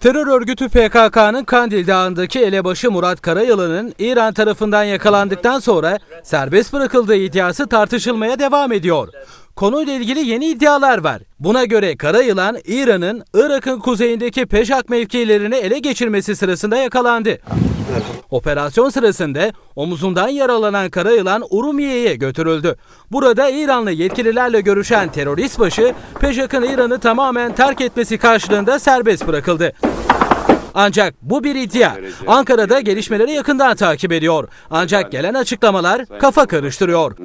Terör örgütü PKK'nın Kandil Dağı'ndaki elebaşı Murat Karayılan'ın İran tarafından yakalandıktan sonra serbest bırakıldığı iddiası tartışılmaya devam ediyor. Konuyla ilgili yeni iddialar var. Buna göre Karayılan, İran'ın Irak'ın kuzeyindeki Peşak mevkilerini ele geçirmesi sırasında yakalandı. Operasyon sırasında omuzundan yaralanan Karayılan Urumiye'ye götürüldü. Burada İranlı yetkililerle görüşen terörist başı Peşak'ın İran'ı tamamen terk etmesi karşılığında serbest bırakıldı. Ancak bu bir iddia. Ankara'da gelişmeleri yakından takip ediyor. Ancak gelen açıklamalar kafa karıştırıyor.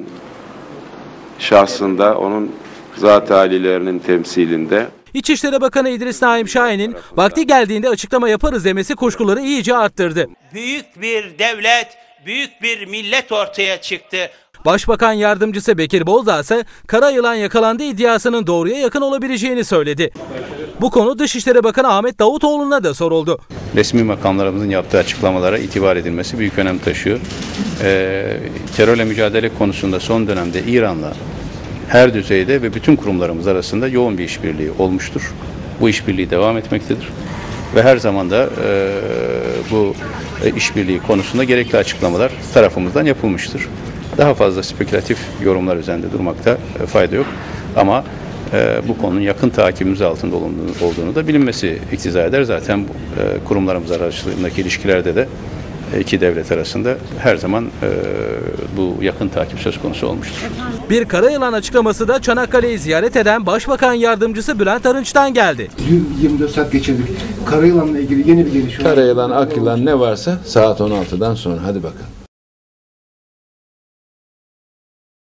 şahsında onun zat halilerinin temsilinde İçişleri Bakanı İdris Naim Şahin'in vakti geldiğinde açıklama yaparız demesi kuşkuları iyice arttırdı. büyük bir devlet, büyük bir millet ortaya çıktı. Başbakan yardımcısı Bekir Bozdağ ise Karayılan yakalandığı iddiasının doğruya yakın olabileceğini söyledi. Bu konu Dışişleri Bakanı Ahmet Davutoğlu'na da soruldu. resmi makamlarımızın yaptığı açıklamalara itibar edilmesi büyük önem taşıyor. Ee, terörle mücadele konusunda son dönemde İran'la her düzeyde ve bütün kurumlarımız arasında yoğun bir işbirliği olmuştur. Bu işbirliği devam etmektedir. Ve her zaman da e, bu e, işbirliği konusunda gerekli açıklamalar tarafımızdan yapılmıştır. Daha fazla spekülatif yorumlar üzerinde durmakta e, fayda yok. Ama e, bu konunun yakın takibimiz altında olduğunu, olduğunu da bilinmesi iktiza eder. Zaten e, kurumlarımız arasındaki ilişkilerde de iki devlet arasında her zaman e, bu yakın takip söz konusu olmuştur. Bir Karayılan açıklaması da Çanakkale'yi ziyaret eden Başbakan Yardımcısı Bülent Arınç'tan geldi. Dün 24 saat geçirdik. Karayılan'la ilgili yeni bir gelişme. var. Karayılan, Akyılan ne varsa saat 16'dan sonra hadi bakalım.